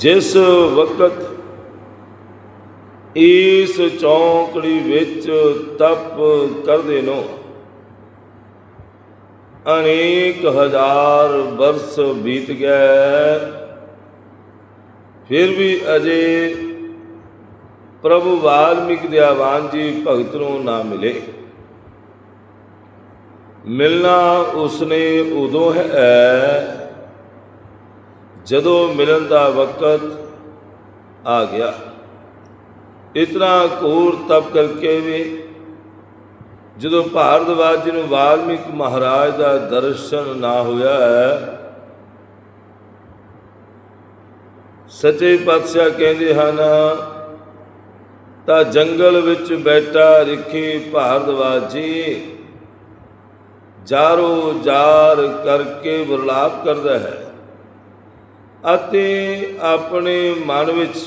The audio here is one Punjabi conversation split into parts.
ਜਿਸ ਵਕਤ ਇਸ ਚੌਂਕੜੀ ਵਿੱਚ ਤਪ ਕਰਦੇ ਨੋ, ਅਨੇਕ ਹਜ਼ਾਰ ਬਰਸ ਬੀਤ ਗਏ, ਫਿਰ ਵੀ ਅਜੇ ਪ੍ਰਭੂ ਵਾਲਮੀਕ ਦਿਆਵਾਨ ਜੀ ਭਗਤ ਨੂੰ ਨਾ ਮਿਲੇ। ਮਿਲਣਾ ਉਸਨੇ ਉਦੋਂ ਹੈ ਜਦੋਂ ਮਿਲਣ ਦਾ ਵਕਤ ਆ ਗਿਆ, ਇਤਨਾ ਘੋਰ ਤਪ ਕਰਕੇ ਵੀ ਜਦੋਂ ਭਾਰਦਵਾਜ ਜੀ ਨੂੰ ਵਾਲਮੀਕ ਮਹਾਰਾਜ ਦਾ ਦਰਸ਼ਨ ਨਾ ਹੋਇਆ ਹੈ, ਸੱਚੇ ਪਾਤਸ਼ਾਹ ਕਹਿੰਦੇ ਹਨ, ਤਾਂ ਜੰਗਲ ਵਿੱਚ ਬੈਠਾ ਰਿਖੀ ਭਾਰਦਵਾਜ ਜੀ ਜਾਰੋ ਜਾਰ ਕਰਕੇ ਵਿਰਲਾਪ ਕਰਦਾ ਹੈ। ਅਤੇ ਆਪਣੇ ਮਨ ਵਿੱਚ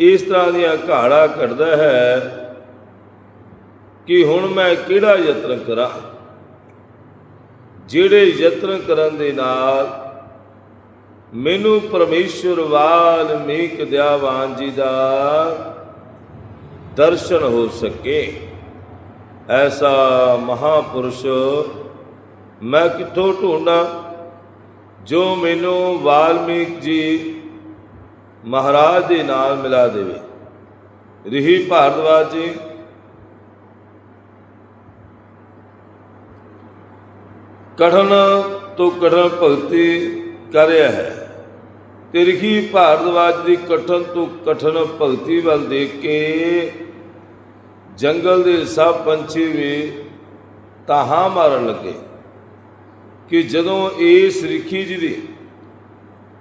ਇਸ ਤਰ੍ਹਾਂ ਦੀਆਂ ਘਾੜਾ ਕੱਢਦਾ ਹੈ ਕਿ ਹੁਣ ਮੈਂ ਕਿਹੜਾ ਯਤਨ ਕਰਾਂ? ਜਿਹੜੇ ਯਤਨ ਕਰਨ ਦੇ ਨਾਲ ਮੈਨੂੰ ਪਰਮੇਸ਼ਵਰ ਵਾਲਮੀਕ ਦਿਆਵਾਨ ਜੀ ਦਾ ਦਰਸ਼ਨ ਹੋ ਸਕੇ। ਐਸਾ ਮਹਾਪੁਰਸ਼ ਮੈਂ ਕਿੱਥੋਂ ਢੂੰਡਾਂ ਜੋ ਮੈਨੂੰ ਵਾਲਮੀਕ ਜੀ ਮਹਾਰਾਜ ਦੇ ਨਾਲ ਮਿਲਾ ਦੇਵੇ। ਰਹੀ ਭਾਰਦਵਾਜ ਜੀ। ਕਠਨ ਤੋਂ ਕਠਨ ਭਗਤੀ ਕਰ ਰਿਹਾ ਹੈ। ਤੇ ਰਹੀ ਭਾਰਦਵਾਜ ਦੀ ਕਠਨ ਤੋਂ ਕਠਨ ਭਗਤੀ ਵੱਲ ਦੇਖ ਕੇ ਜੰਗਲ ਦੇ ਸਭ ਪੰਛੀ ਵੀ ਤਾਹਾਂ ਮਾਰਨ ਲੱਗੇ। ਕਿ ਜਦੋਂ ਇਸ ਰਿਖੀ ਜੀ ਦੀ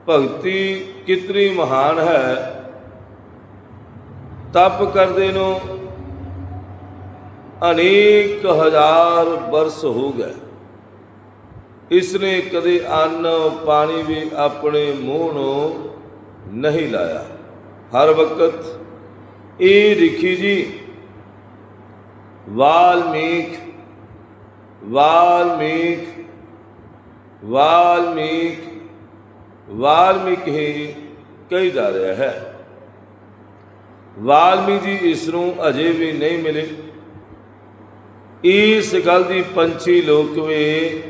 ਭਗਤੀ ਕਿਤਨੀ ਮਹਾਨ ਹੈ, ਤਪ ਕਰਦੇ ਨੂੰ ਅਨੇਕ ਹਜ਼ਾਰ ਬਰਸ ਹੋ ਗਏ। ਇਸ ਨੇ ਕਦੇ ਅੰਨ ਪਾਣੀ ਵੀ ਆਪਣੇ ਮੂੰਹ ਨੂੰ ਨਹੀਂ ਲਾਇਆ। ਹਰ ਵਕਤ ਇਹ ਰਿਖੀ ਜੀ, ਵਾਲਮੀਕ ਵਾਲਮੀਕ ਵਾਲਮੀਕ ਵਾਲਮੀਕ ਹੀ ਕਹੀ ਜਾ ਰਿਹਾ ਹੈ। ਵਾਲਮੀਕ ਜੀ ਇਸ ਨੂੰ ਅਜੇ ਵੀ ਨਹੀਂ ਮਿਲੇ। ਇਸ ਗੱਲ ਦੀ ਪੰਛੀ ਲੋਕ ਵੀ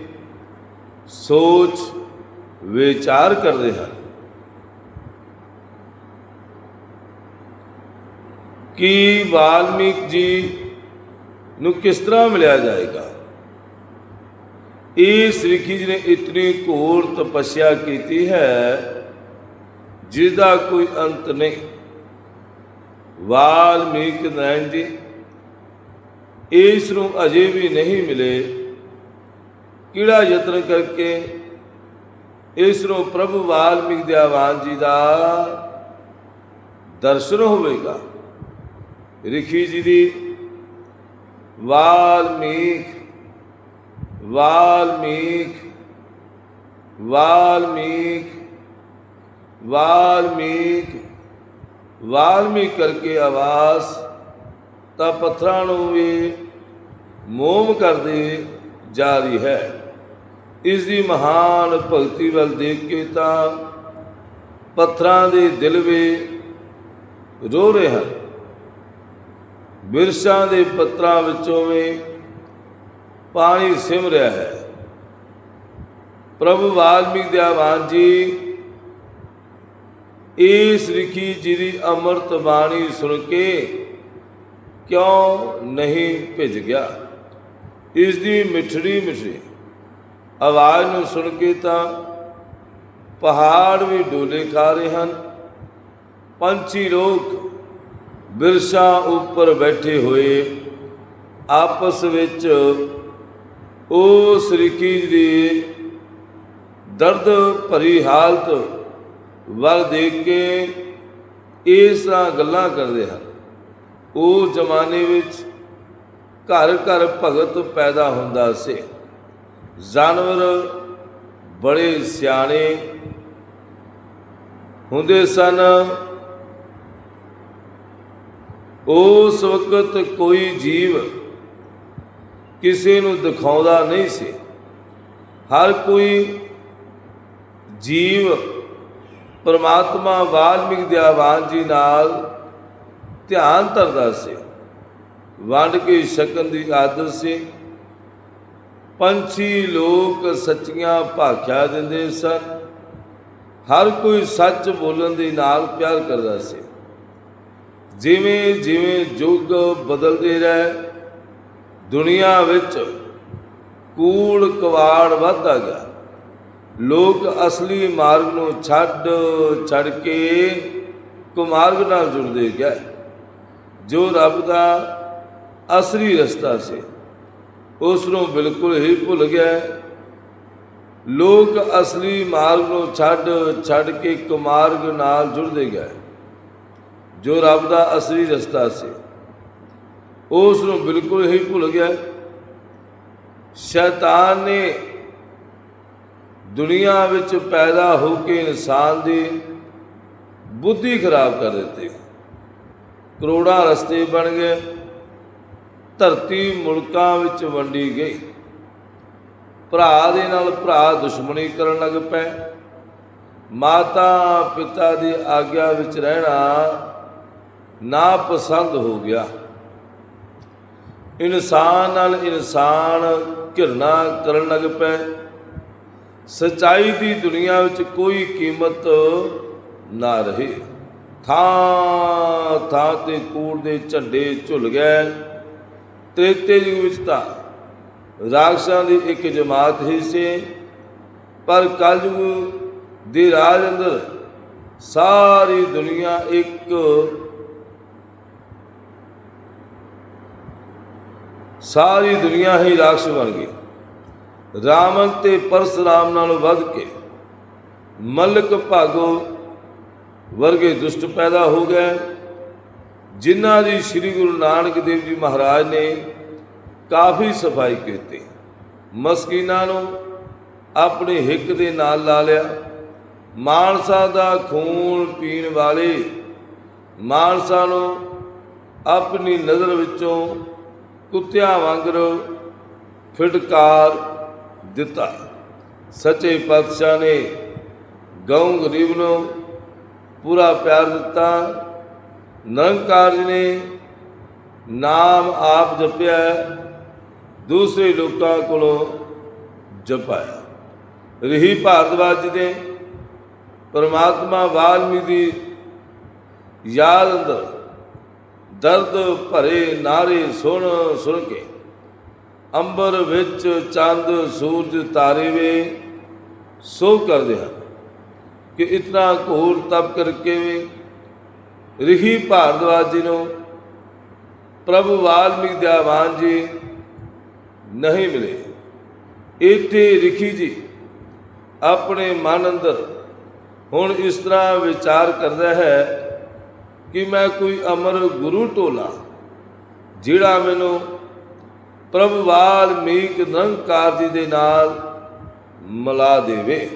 ਸੋਚ ਵਿਚਾਰ ਕਰਦੇ ਹਨ ਕਿ ਵਾਲਮੀਕ ਜੀ ਨੂੰ ਕਿਸ ਤਰ੍ਹਾਂ ਮਿਲਿਆ ਜਾਏਗਾ। ਇਸ ਰਿਖੀ ਜੀ ਨੇ ਇਤਨੀ ਘੋਰ ਤਪੱਸਿਆ ਕੀਤੀ ਹੈ ਜਿਸ ਦਾ ਕੋਈ ਅੰਤ ਨਹੀਂ। ਵਾਲਮੀਕ ਨਾਰਾਇਣ ਜੀ, ਇਸ ਨੂੰ ਅਜੇ ਵੀ ਨਹੀਂ ਮਿਲੇ। ਕਿਹੜਾ ਯਤਨ ਕਰਕੇ ਇਸ ਨੂੰ ਪ੍ਰਭੂ ਵਾਲਮੀਕ ਦੇ ਆਵਾਨ ਜੀ ਦਾ ਦਰਸ਼ਨ ਹੋਵੇਗਾ। ਰਿਖੀ ਜੀ ਦੀ ਵਾਲਮੀਕ ਵਾਲਮੀਕ ਵਾਲਮੀਕ ਵਾਲਮੀਕ ਵਾਲਮੀਕ ਕਰਕੇ ਆਵਾਜ਼ ਤਾਂ ਪੱਥਰਾਂ ਨੂੰ ਵੀ ਮੋਮ ਕਰਦੇ ਜਾ ਰਹੀ ਹੈ। ਇਸ ਦੀ ਮਹਾਨ ਭਗਤੀ ਵੱਲ ਦੇਖ ਕੇ ਤਾਂ ਪੱਥਰਾਂ ਦੇ ਦਿਲ ਵੀ ਰੋ ਰਹੇ ਹਨ। ਬਿਰਸਾਂ ਦੇ ਪੱਤਰਾਂ ਵਿੱਚੋਂ ਵੀ ਪਾਣੀ ਸਿਮ ਹੈ। ਪ੍ਰਭੂ ਵਾਲਮੀਕ ਦੇ ਜੀ, ਇਸ ਰਿਖੀ ਜੀ ਦੀ ਅੰਮ੍ਰਿਤ ਬਾਣੀ ਸੁਣ ਕੇ ਕਿਉਂ ਨਹੀਂ ਭਿੱਜ ਗਿਆ? ਇਸ ਦੀ ਮਿਠੜੀ ਮਿਠੜੀ ਆਵਾਜ਼ ਨੂੰ ਸੁਣ ਕੇ ਤਾਂ ਪਹਾੜ ਵੀ ਡੋਲੇ ਖਾ ਰਹੇ ਹਨ। ਪੰਛੀ ਲੋਕ ਬਿਰਸਾ ਉੱਪਰ ਬੈਠੇ ਹੋਏ ਆਪਸ ਵਿੱਚ ਉਸ ਰਿਕੀ ਦੀ ਦਰਦ ਭਰੀ ਹਾਲਤ ਵੱਲ ਦੇਖ ਕੇ ਇਸ ਤਰ੍ਹਾਂ ਗੱਲਾਂ ਕਰਦੇ ਹਨ। ਉਸ ਜ਼ਮਾਨੇ ਵਿੱਚ ਘਰ ਘਰ ਭਗਤ ਪੈਦਾ ਹੁੰਦਾ ਸੀ। ਜਾਨਵਰ ਬੜੇ ਸਿਆਣੇ ਹੁੰਦੇ ਸਨ। ਉਸ ਵਕਤ ਕੋਈ ਜੀਵ ਕਿਸੇ ਨੂੰ ਦਿਖਾਉਂਦਾ ਨਹੀਂ ਸੀ। ਹਰ ਕੋਈ ਜੀਵ ਪਰਮਾਤਮਾ ਵਾਲਮੀਕ ਦਿਆਵਾਨ ਜੀ ਨਾਲ ਧਿਆਨ ਧਰਦਾ ਸੀ। ਵੰਡ ਕੇ ਛਕਣ ਦੀ ਆਦਤ ਸੀ। ਪੰਛੀ ਲੋਕ ਸੱਚੀਆਂ ਭਾਖਿਆ ਦਿੰਦੇ ਸਨ। ਹਰ ਕੋਈ ਸੱਚ ਬੋਲਣ ਦੇ ਨਾਲ ਪਿਆਰ ਕਰਦਾ ਸੀ। ਜਿਵੇਂ ਜਿਵੇਂ ਯੁੱਗ ਬਦਲਦੇ ਰਹੇ ਦੁਨੀਆ ਵਿੱਚ ਕੂੜ ਕਵਾੜ ਵੱਧਦਾ ਗਿਆ। ਲੋਕ ਅਸਲੀ ਮਾਰਗ ਨੂੰ ਛੱਡ ਛੱਡ ਕੇ ਕੁਮਾਰਗ ਨਾਲ ਜੁੜਦੇ ਗਏ। ਜੋ ਰੱਬ ਦਾ ਅਸਲੀ ਰਸਤਾ ਸੀ ਉਸ ਨੂੰ ਬਿਲਕੁਲ ਹੀ ਭੁੱਲ ਗਏ। ਲੋਕ ਅਸਲੀ ਮਾਰਗ ਨੂੰ ਛੱਡ ਛੱਡ ਕੇ ਕੁਮਾਰਗ ਨਾਲ ਜੁੜਦੇ ਗਏ। ਜੋ ਰੱਬ ਦਾ ਅਸਲੀ ਰਸਤਾ ਸੀ ਉਸ ਨੂੰ ਬਿਲਕੁਲ ਹੀ ਭੁੱਲ ਗਿਆ। ਸ਼ੈਤਾਨ ਨੇ ਦੁਨੀਆ ਵਿੱਚ ਪੈਦਾ ਹੋ ਕੇ ਇਨਸਾਨ ਦੀ ਬੁੱਧੀ ਖਰਾਬ ਕਰ ਦਿੱਤੀ। ਕਰੋੜਾਂ ਰਸਤੇ ਬਣ ਗਏ। ਧਰਤੀ ਮੁਲਕਾਂ ਵਿੱਚ ਵੰਡੀ ਗਈ। ਭਰਾ ਦੇ ਨਾਲ ਭਰਾ ਦੁਸ਼ਮਣੀ ਕਰਨ ਲੱਗ ਪਏ। ਮਾਤਾ ਪਿਤਾ ਦੀ ਆਗਿਆ ਵਿੱਚ ਰਹਿਣਾ ਨਾ ਪਸੰਦ ਹੋ ਗਿਆ। ਇਨਸਾਨ ਨਾਲ ਇਨਸਾਨ ਘਿਰਣਾ ਕਰਨ ਲੱਗ ਪਏ ਸਚਾਈ ਦੀ ਦੁਨੀਆ ਵਿੱਚ ਕੋਈ ਕੀਮਤ ਨਾ ਰਹੀ। ਥਾਂ ਥਾਂ ਤੇ ਕੂੜ ਦੇ ਝੰਡੇ ਝੁੱਲ ਗਏ। ਤ੍ਰੇਤੇ ਯੁਗ ਵਿੱਚ ਤਾਂ ਰਾਖਸ਼ਾਂ ਦੀ ਇੱਕ ਜਮਾਤ ਹੀ ਸੀ। ਪਰ ਕਲਯੁਗ ਦੇ ਰਾਜ ਅੰਦਰ ਸਾਰੀ ਦੁਨੀਆ ਇੱਕ ਸਾਰੀ ਦੁਨੀਆ ਹੀ ਰਾਖਸ਼ ਬਣ ਗਈ। ਰਾਵਣ ਤੇ ਪਰਸਰਾਮ ਨਾਲੋਂ ਵੱਧ ਕੇ ਮਲਕ ਭਾਗੋ ਵਰਗੇ ਦੁਸ਼ਟ ਪੈਦਾ ਹੋ ਗਏ। ਜਿਨ੍ਹਾਂ ਦੀ ਸ੍ਰੀ ਗੁਰੂ ਨਾਨਕ ਦੇਵ ਜੀ ਮਹਾਰਾਜ ਨੇ ਕਾਫੀ ਸਫ਼ਾਈ ਕੀਤੀ। ਮਸਕੀਨਾਂ ਨੂੰ ਆਪਣੇ ਹਿੱਕ ਦੇ ਨਾਲ ਲਾ ਲਿਆ। ਮਾਨਸਾ ਦਾ ਖੂਨ ਪੀਣ ਵਾਲੇ ਮਾਨਸਾ ਨੂੰ ਆਪਣੀ ਨਜ਼ਰ ਵਿੱਚੋਂ ਕੁੱਤਿਆਂ ਵਾਂਗਰ ਫਿਟਕਾਰ ਦਿੱਤਾ। ਸੱਚੇ ਪਾਤਸ਼ਾਹ ਨੇ ਗਊ ਗਰੀਬ ਨੂੰ ਪੂਰਾ ਪਿਆਰ ਦਿੱਤਾ। ਨਿਰੰਕਾਰ ਜੀ ਨੇ ਨਾਮ ਆਪ ਜਪਿਆ, ਦੂਸਰੇ ਲੋਕਾਂ ਕੋਲੋਂ ਜਪਾਇਆ। ਰਹੀ ਭਾਰਦਵਾਜ ਜੀ ਨੇ ਪਰਮਾਤਮਾ ਵਾਲਮੀ ਦੀ ਯਾਦ ਅੰਦਰ ਦਰਦ ਭਰੇ ਨਾਰੇ ਸੁਣ ਸੁਣ ਕੇ, ਅੰਬਰ ਵਿੱਚ ਚੰਦ ਸੂਰਜ ਤਾਰੇ ਵੇ, ਸੋ ਕਰਦੇ ਹਨ ਕਿ ਇਤਨਾ ਘੋਰ ਤਪ ਕਰਕੇ ਵੀ ਰਿਹੀ ਭਾਰਦਵਾਜ ਜੀ ਨੂੰ ਪ੍ਰਭੂ ਵਾਲਮੀਕ ਦਿਆਵਾਨ ਜੀ ਨਹੀਂ ਮਿਲੇ। ਇੱਥੇ ਰਿਖੀ ਜੀ ਆਪਣੇ ਮਨ ਅੰਦਰ ਹੁਣ ਇਸ ਤਰ੍ਹਾਂ ਵਿਚਾਰ ਕਰਦਾ ਹੈ ਕਿ ਮੈਂ ਕੋਈ ਅਮਰ ਗੁਰੂ ਟੋਲਾ ਜਿਹੜਾ ਮੈਨੂੰ ਪ੍ਰਭ ਵਾਲਮੀਕ ਨਿਰੰਕਾਰ ਜੀ ਦੇ ਨਾਲ ਮਿਲਾ ਦੇਵੇ।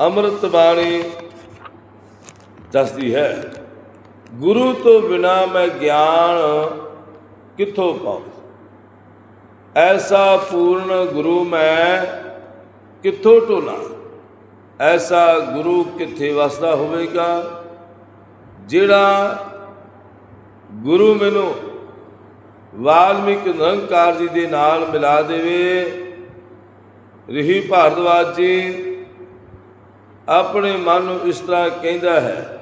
ਅੰਮ੍ਰਿਤ ਬਾਣੀ ਦੱਸਦੀ ਹੈ, ਗੁਰੂ ਤੋਂ ਬਿਨਾ ਮੈਂ ਗਿਆਨ ਕਿੱਥੋਂ ਪਾਉ ਐਸਾ ਪੂਰਨ ਗੁਰੂ ਮੈਂ ਕਿੱਥੋਂ ਟੋਲਾ ਐਸਾ ਗੁਰੂ ਕਿੱਥੇ ਵਸਦਾ ਹੋਵੇਗਾ? ਜਿਹੜਾ ਗੁਰੂ ਮੈਨੂੰ ਵਾਲਮੀਕ ਨਿਰੰਕਾਰ ਜੀ ਦੇ ਨਾਲ ਮਿਲਾ ਦੇਵੇ, ਰਹੀ ਭਾਰਦਵਾਜ ਜੀ ਆਪਣੇ ਮਨ ਨੂੰ ਇਸ ਤਰ੍ਹਾਂ ਕਹਿੰਦਾ ਹੈ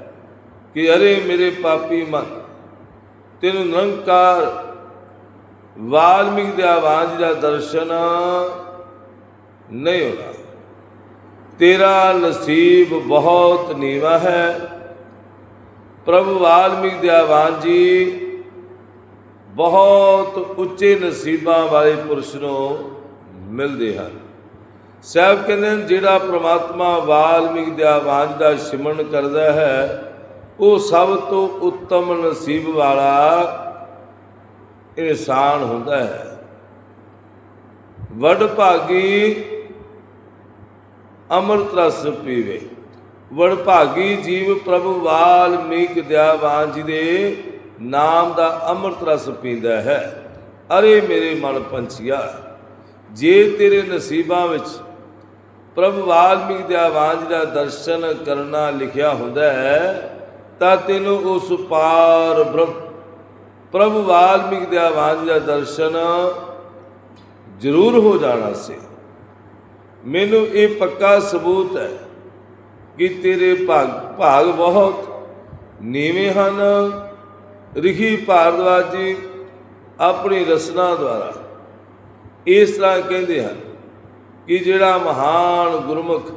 ਕਿ ਅਰੇ ਮੇਰੇ ਪਾਪੀ ਮਨ, ਤੈਨੂੰ ਨਿਰੰਕਾਰ ਵਾਲਮੀਕ ਦੇ ਆਵਾਜ਼ ਦਾ ਦਰਸ਼ਨ ਨਹੀਂ ਹੋਣਾ। ਤੇਰਾ ਨਸੀਬ ਬਹੁਤ ਨੀਵਾ ਹੈ। ਪ੍ਰਭੂ ਵਾਲਮੀਕ ਦਿਆਵਾਨ ਜੀ, ਬਹੁਤ ਉੱਚੇ ਨਸੀਬਾਂ ਵਾਲੇ ਪੁਰਸ਼ ਨੂੰ ਮਿਲਦੇ ਹਨ। ਸਾਹਿਬ ਕਹਿੰਦੇ ਨੇ ਜਿਹੜਾ ਪ੍ਰਮਾਤਮਾ ਵਾਲਮੀਕ ਦਿਆਵਾਨ ਦਾ ਸਿਮਰਨ ਕਰਦਾ ਹੈ, ਉਹ ਸਭ ਤੋਂ ਉੱਤਮ ਨਸੀਬ ਵਾਲਾ ਇਨਸਾਨ ਹੁੰਦਾ ਹੈ। ਵਡ ਭਾਗੀ ਅੰਮ੍ਰਿਤ ਰਸ ਪੀਵੇ। ਵਡਭਾਗੀ ਜੀਵ ਪ੍ਰਭੂ ਵਾਲਮੀਕ ਦਿਆਵਾਨ ਜੀ ਦੇ ਨਾਮ ਦਾ ਅੰਮ੍ਰਿਤ ਰਸ ਪੀਂਦਾ ਹੈ। ਅਰੇ ਮੇਰੇ ਮਨ ਪੰਛੀਆ, ਜੇ ਤੇਰੇ ਨਸੀਬਾਂ ਵਿੱਚ ਪ੍ਰਭ ਵਾਲਮੀਕ ਦੇ ਆਵਾਜ਼ ਦਾ ਦਰਸ਼ਨ ਕਰਨਾ ਲਿਖਿਆ ਹੁੰਦਾ ਹੈ, ਤਾਂ ਤੈਨੂੰ ਉਸ ਪਾਰ ਬ੍ਰਹਮ ਪ੍ਰਭ ਵਾਲਮੀਕ ਦੇ ਆਵਾਜ਼ ਦਾ ਦਰਸ਼ਨ ਜ਼ਰੂਰ ਹੋ ਜਾਣਾ ਸੀ। ਮੈਨੂੰ ਇਹ ਪੱਕਾ ਸਬੂਤ ਹੈ ਕਿ ਤੇਰੇ ਭਾਗ ਭਾਗ ਬਹੁਤ ਨੀਵੇਂ ਹਨ। ਰਿਖੀ ਭਾਰਦਵਾਜ ਜੀ ਆਪਣੀ ਰਸਨਾ ਦੁਆਰਾ ਇਸ ਤਰ੍ਹਾਂ ਕਹਿੰਦੇ ਹਨ ਕਿ ਜਿਹੜਾ ਮਹਾਨ ਗੁਰਮੁਖ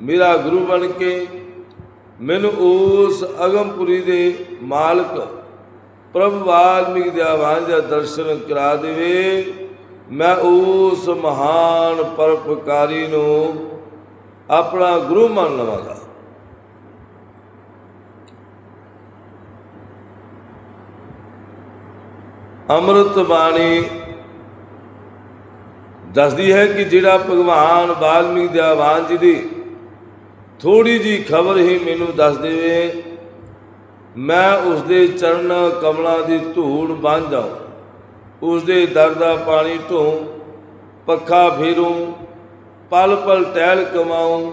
ਮੇਰਾ ਗੁਰੂ ਬਣ ਕੇ ਮੈਨੂੰ ਉਸ ਅਗਮਪੁਰੀ ਦੇ ਮਾਲਕ, ਪ੍ਰਭ ਵਾਲਮੀਕ ਦੇ ਦਾ ਦਰਸ਼ਨ ਕਰਾ ਦੇਵੇ। ਮੈਂ ਉਸ ਮਹਾਨ ਪਰਪਕਾਰੀ ਨੂੰ ਆਪਣਾ ਗੁਰੂ ਮੰਨ ਲਵਾਂਗਾ। ਅੰਮ੍ਰਿਤ ਬਾਣੀ ਦੱਸਦੀ ਹੈ ਕਿ ਜਿਹੜਾ ਭਗਵਾਨ ਵਾਲਮੀਕ ਦੇਵਾਨ ਜੀ ਦੀ ਥੋੜੀ ਜੀ ਖਬਰ ਹੀ ਮੈਨੂੰ ਦੱਸ ਦੇਵੇ, ਮੈਂ ਉਸ ਦੇ ਚਰਨ ਕਮਲਾਂ ਦੀ ਧੂੜ ਬਣ ਜਾਉ ਉਸ ਦੇ ਦਰ ਦਾ ਪਾਣੀ ਢੋ ਪੱਖਾ ਫੇਰੂ ਪਲ ਪਲ ਟਹਿਲ ਕਮਾਉ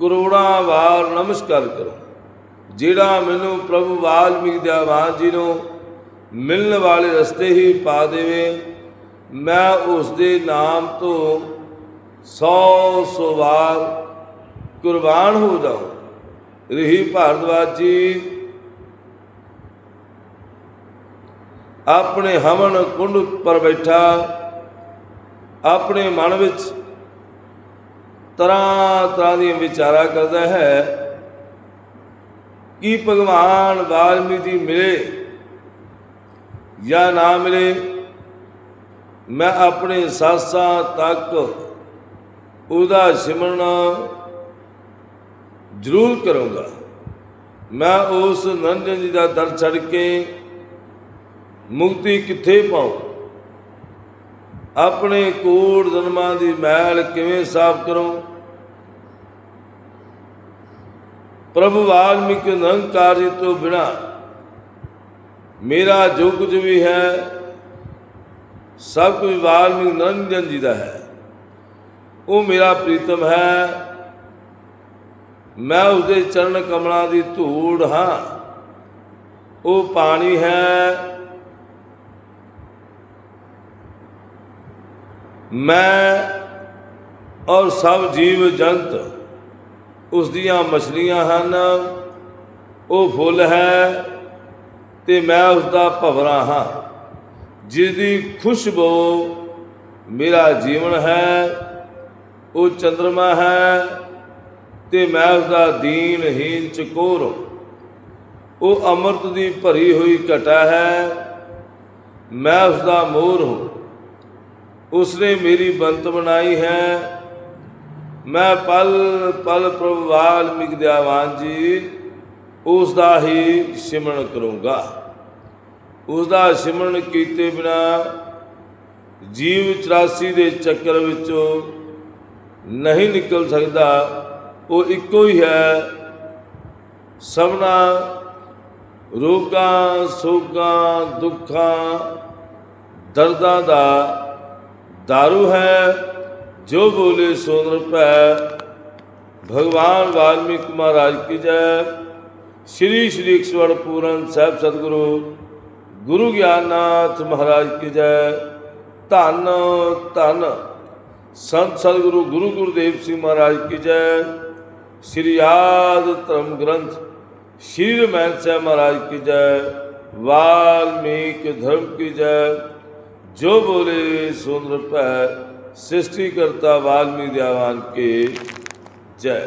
ਕਰੋੜਾਂ ਵਾਰ ਨਮਸਕਾਰ ਕਰੋ। ਜਿਹੜਾ ਮੈਨੂੰ ਪ੍ਰਭੂ ਵਾਲਮੀਕ ਦੇ ਜੀ ਨੂੰ ਮਿਲਣ ਵਾਲੇ ਰਸਤੇ ਹੀ ਪਾ ਦੇਵੇ, ਮੈਂ ਉਸ ਦੇ ਨਾਮ ਤੋਂ ਸੌ ਸੌ ਵਾਰ ਕੁਰਬਾਨ ਹੋ ਜਾਉ ਰਹੀ ਭਾਰਦਵਾਜ ਜੀ, ਆਪਣੇ ਹਵਨ ਕੁੰਡ ਪਰ ਬੈਠਾ, ਆਪਣੇ ਮਨ ਵਿੱਚ ਤਰ੍ਹਾਂ ਤਰ੍ਹਾਂ ਦੀਆਂ ਵਿਚਾਰਾ ਕਰਦਾ ਹੈ ਕਿ ਭਗਵਾਨ ਵਾਲਮੀਕ ਜੀ ਮਿਲੇ ਜਾਂ ਨਾ ਮਿਲੇ, ਮੈਂ ਆਪਣੇ ਸਾਸਾਂ ਤੱਕ ਉਹਦਾ ਸਿਮਰਨ ਜ਼ਰੂਰ ਕਰੂੰਗਾ। ਮੈਂ ਉਸ ਨੰਦਨ ਜੀ ਦਾ ਦਰ ਛੱਡ ਕੇ ਮੁਕਤੀ ਕਿੱਥੇ ਪਾਉ ਆਪਣੇ ਕੋੜ ਜਨਮਾਂ ਦੀ ਮੈਲ ਕਿਵੇਂ ਸਾਫ਼ ਕਰੋ? ਪ੍ਰਭੂ ਵਾਲਮੀਕ ਨਿਰੰਕਾਰ ਜੀ ਤੋਂ ਬਿਨਾ ਮੇਰਾ ਜੋ ਕੁਝ ਵੀ ਹੈ, ਸਭ ਕੁਝ ਵਾਲਮੀਕ ਨਿਰੰਜਨ ਜੀ ਦਾ ਹੈ। ਉਹ ਮੇਰਾ ਪ੍ਰੀਤਮ ਹੈ। ਮੈਂ ਉਸਦੇ ਚਰਨ ਕਮਲਾਂ ਦੀ ਧੂੜ ਹਾਂ। ਉਹ ਪਾਣੀ ਹੈ। ਮੈਂ ਔਰ ਸਭ ਜੀਵ ਜੰਤ ਉਸ ਦੀਆਂ ਮਛਲੀਆਂ ਹਨ, ਉਹ ਫੁੱਲ ਹੈ ਤੇ ਮੈਂ ਉਸ ਦਾ ਭਵਰਾ ਹਾਂ। ਜਿਸ ਦੀ ਖੁਸ਼ਬੂ ਮੇਰਾ ਜੀਵਨ ਹੈ, ਉਹ ਚੰਦਰਮਾ ਹੈ ਤੇ ਮੈਂ ਉਸ ਦਾ ਦੀਨਹੀਨ ਚਕੋਰ। ਉਹ ਅੰਮ੍ਰਿਤ ਦੀ ਭਰੀ ਹੋਈ ਘਟਾ ਹੈ, ਮੈਂ ਉਸ ਦਾ ਮੋਰ ਹਾਂ। ਉਸਨੇ ਮੇਰੀ ਬੰਤ ਬਣਾਈ ਹੈ। ਮੈਂ ਪਲ ਪਲ ਪ੍ਰਭੂ ਵਾਲਮੀਕ ਦੇ ਜੀ ਉਸ ਦਾ ਹੀ ਸਿਮਰਨ ਕਰੂੰਗਾ। ਉਸ ਦਾ ਸਿਮਰਨ ਕੀਤੇ ਬਿਨਾ ਜੀਵ 84 ਦੇ ਚੱਕਰ ਵਿੱਚੋਂ ਨਹੀਂ ਨਿਕਲ ਸਕਦਾ। ਉਹ ਇੱਕੋ ਹੀ ਹੈ। ਸਭਨਾ ਰੋਗਾਂ, ਸੋਗਾਂ, ਦੁੱਖਾਂ, ਦਰਦਾਂ ਦਾ दारू ਹੈ ਜੋ ਬੋਲੇ ਸੋਨਰ ਪੈ ਭਗਵਾਨ ਵਾਲਮੀਕ ਮਹਾਰਾਜ ਕੀ ਜੈ ਸ਼੍ਰੀ ਸ਼੍ਰੀ ਈਸ਼ਵਰ ਪੂਰਨ ਸਾਹਿਬ ਸਤਿਗੁਰੂ ਗੁਰੂ ਗਿਆਨਨਾਥ ਮਹਾਰਾਜ ਕੀ ਜੈ ਧੰਨ ਧੰਨ ਸੰਤ ਸਤਿਗੁਰੂ ਗੁਰੂ ਗੁਰਦੇਵ ਸਿੰਘ ਮਹਾਰਾਜ ਕੀ ਜੈ ਸ਼੍ਰੀ ਆਦ ਧਰਮ ਗ੍ਰੰਥ ਸ਼੍ਰੀ ਰਮੈਨ ਸਾਹਿਬ ਮਹਾਰਾਜ ਕੀ ਜੈ ਵਾਲਮੀਕ ਧਰਮ ਕੀ ਜੈ ਜੋ ਬੋਲੇ ਸੁੰਦਰ ਭੈ ਸ੍ਰਿਸ਼ਟੀ ਕਰਤਾ ਵਾਲਮੀਕ ਦੇ ਆਵਾਨ ਜੈ।